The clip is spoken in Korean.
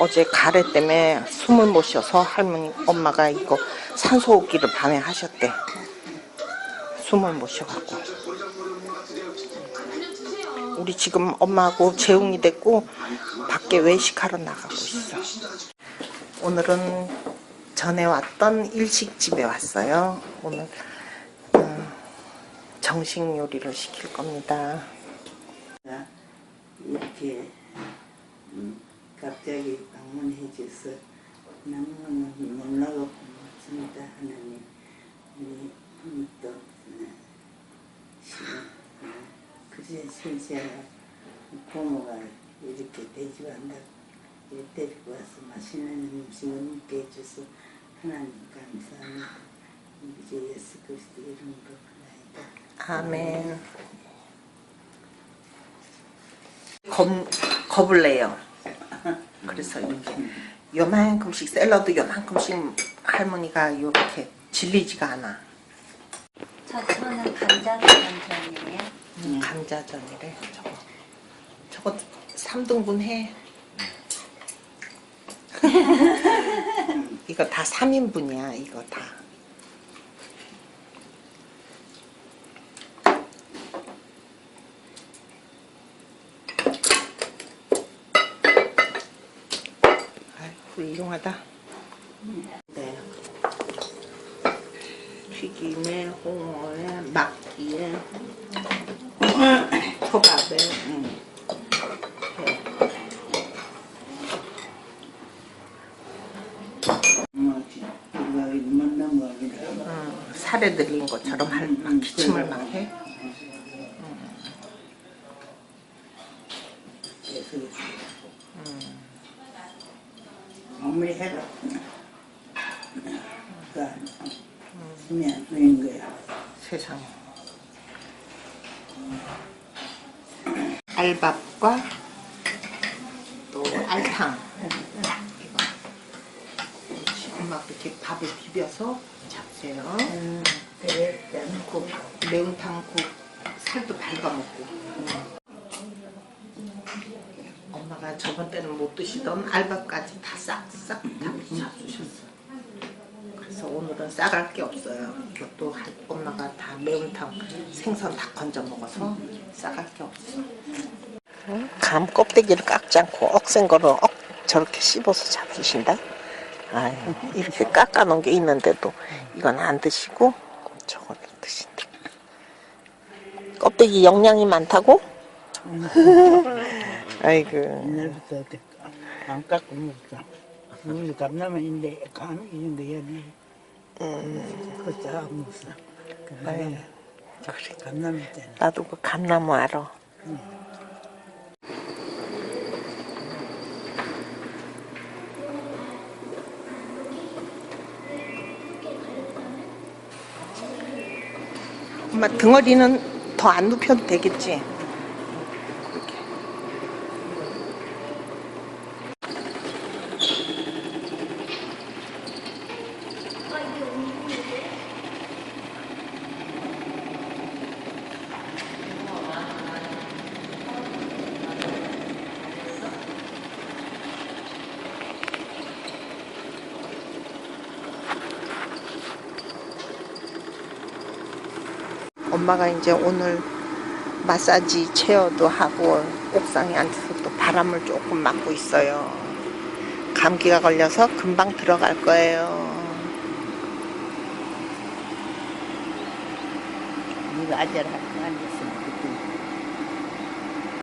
어제 가래 때문에 숨을 못 쉬어서 할머니 엄마가 이거 산소호흡기를 밤에 하셨대. 숨을 못 쉬어갖고. 우리 지금 엄마하고 재웅이 됐고 밖에 외식하러 나가고 있어. 오늘은 전에 왔던 일식집에 왔어요. 오늘 음, 정식 요리를 시킬 겁니다. 이렇게 줘서 너무너무 놀라고 고맙습니다. 하나님 우리 시간 어, 그제 신세가 고모가 이렇게 돼지반다 데리고 와서 맛있는 음식을 먹게 해줘서 하나님 감사합니다. 우리 예수 그리스도 이름으로 나이다. 아멘. 겁, 겁을 내요. 그래서 이렇게 요만큼씩 샐러드 요만큼씩 할머니가 이렇게 질리지가 않아. 저 저는 감자 감전이에요. 음, 감자전이래 저거. 저거 3등분 해. 이거 다 3인분이야 이거 다. 훌륭하다. 네. 튀김에 홍어에 막기에 초밥에 음. 음, 살에 들린 것처럼 할, 막 기침을 막 해. 그 어머니 해라 그러니까 그냥 그런 거야 세상에. 알밥과 또 알탕. 이거. 엄마 이렇게 밥을 비벼서 잡세요. 그래 국, 매운탕 국 살도 발라먹고. 엄마가 저번 때는 못 드시던 알밥까지 다 싹싹 다 잡수셨어. 그래서 오늘은 싸갈 게 없어요. 이것도 할- 엄마가 다 매운탕 생선 다 건져 먹어서 싸갈 게 없어. 감 껍데기를 깎지 않고 억센 거를 억 저렇게 씹어서 잡수신다. 아유, 이렇게 깎아 놓은 게 있는데도 이건 안 드시고 저거를 드신다. 껍데기 영양이 많다고? 아이고. 옛날부터 안 깎고 먹자 우리 감남인데 간 이런 거 해야지 그거 잘 먹었어 아유, 그래 감남 있잖아 나도 그 감나무 알아. 엄마 등어리는 더 안 눕혀도 되겠지? 엄마가 이제 오늘 마사지 체어도 하고 옥상에 앉아서 또 바람을 조금 맞고 있어요. 감기가 걸려서 금방 들어갈 거예요. 이거 할거 아니었어